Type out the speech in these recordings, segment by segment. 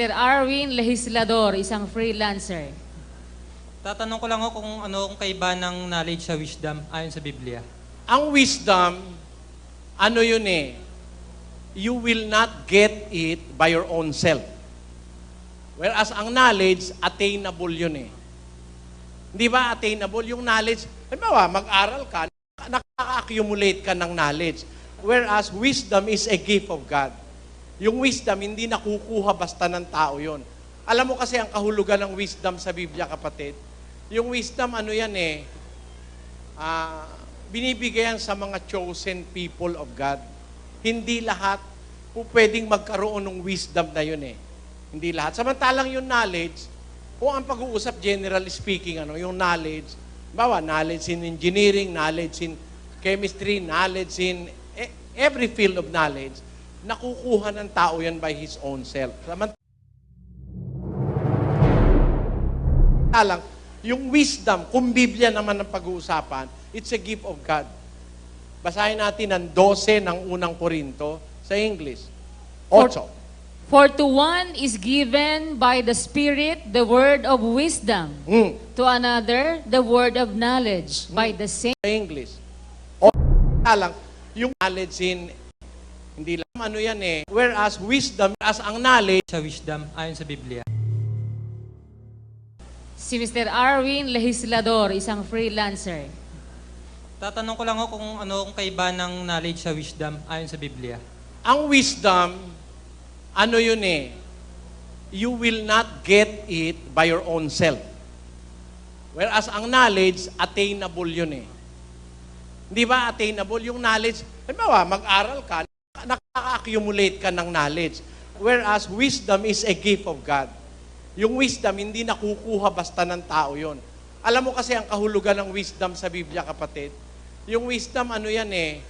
Mr. Arwin Legislador, isang freelancer. Tatanong ko lang ako kung ano kung kaiba ng knowledge sa wisdom ayon sa Biblia. Ang wisdom, ano yun eh, you will not get it by your own self. Whereas ang knowledge, attainable yun eh. Di ba attainable? Yung knowledge, halimbawa, mag-aral ka, nakaka-accumulate ka ng knowledge. Whereas wisdom is a gift of God. Yung wisdom, hindi nakukuha basta ng tao yon. Alam mo kasi ang kahulugan ng wisdom sa Biblia, kapatid. Yung wisdom, ano yan eh, ah, binibigay yan sa mga chosen people of God. Hindi lahat po pwedeng magkaroon ng wisdom na yun eh. Hindi lahat. Samantalang yung knowledge, kung ang pag-uusap, generally speaking, ano, yung knowledge, bawa, knowledge in engineering, knowledge in chemistry, knowledge in e- every field of knowledge, nakukuha ng tao yan by his own self. Samantalang, yung wisdom, kung Biblia naman ang pag-uusapan, it's a gift of God. Basahin natin ang 12 ng unang Korinto sa English. 8. For to one is given by the Spirit the word of wisdom, Mm, to another the word of knowledge by the same. sa English. O lang, yung knowledge in, hindi lang ano yan eh. Whereas wisdom, as ang knowledge, Sa wisdom ayon sa Biblia. Si Mr. Arwin Legislador, isang freelancer. Tatanong ko lang ako kung ano kung kaiba ng knowledge sa wisdom ayon sa Biblia. ang wisdom, ano yun eh, you will not get it by your own self. Whereas ang knowledge, attainable yun eh. Di ba attainable? Yung knowledge, halimbawa, mag-aral ka, nakaka-accumulate ka ng knowledge. Whereas wisdom is a gift of God. Yung wisdom, hindi nakukuha basta ng tao yon. Alam mo kasi ang kahulugan ng wisdom sa Biblia, kapatid. Yung wisdom, ano yan eh,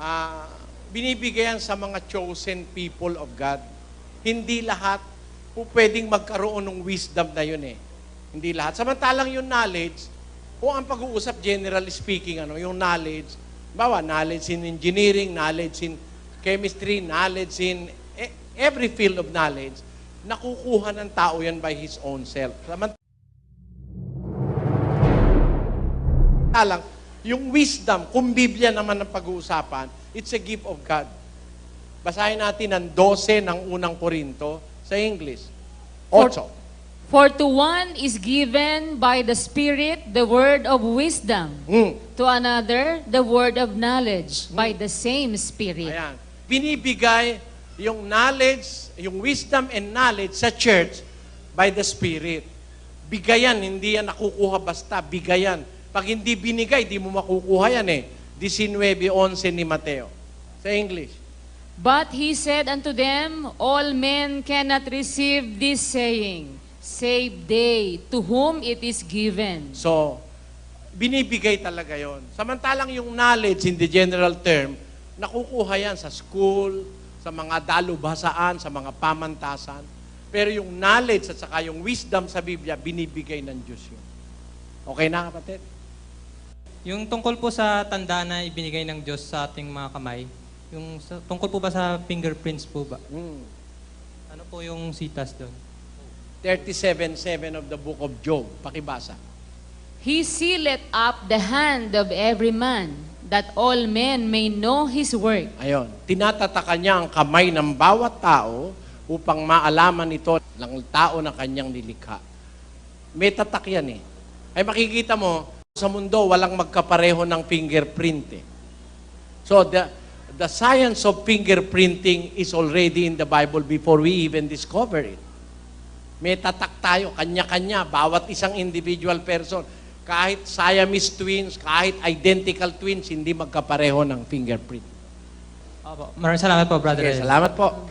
ah, binibigay yan sa mga chosen people of God. Hindi lahat po pwedeng magkaroon ng wisdom na yun eh. Hindi lahat. Samantalang yung knowledge, kung ang pag-uusap, generally speaking, ano, yung knowledge, bawa, knowledge in engineering, knowledge in chemistry, knowledge in e- every field of knowledge, nakukuha ng tao yan by his own self. Samantalang, yung wisdom, kung Biblia naman ang pag-uusapan, it's a gift of God. Basahin natin ang 12 ng unang Korinto sa English. 8. For to one is given by the Spirit the word of wisdom, Mm. to another the word of knowledge by the same Spirit. Ayan. Binibigay yung knowledge, yung wisdom and knowledge sa church by the Spirit. Bigayan, hindi yan nakukuha basta. Bigayan. Pag hindi binigay, di mo makukuha yan eh. 19.11 ni Mateo. Sa English. But he said unto them, All men cannot receive this saying, save they to whom it is given. So, binibigay talaga yon. Samantalang yung knowledge in the general term, nakukuha yan sa school, sa mga dalubhasaan, sa mga pamantasan. Pero yung knowledge at saka yung wisdom sa Biblia, binibigay ng Diyos yun. Okay na kapatid? Yung tungkol po sa tanda na ibinigay ng Diyos sa ating mga kamay, yung sa, tungkol po ba sa fingerprints po ba? Hmm. Ano po yung sitas doon? 37.7 of the book of Job. Pakibasa. He sealeth up the hand of every man, that all men may know his work. Ayon. Tinatatakan niya ang kamay ng bawat tao upang maalaman ito ng tao na kanyang nilikha. May tatak yan eh. Ay makikita mo, sa mundo walang magkapareho ng fingerprint eh. So the, the science of fingerprinting is already in the Bible before we even discover it. May tatak tayo, kanya-kanya, bawat isang individual person. Kahit Siamese twins, kahit identical twins, hindi magkapareho ng fingerprint. Opo. Maraming salamat po, Brother. Okay, salamat po.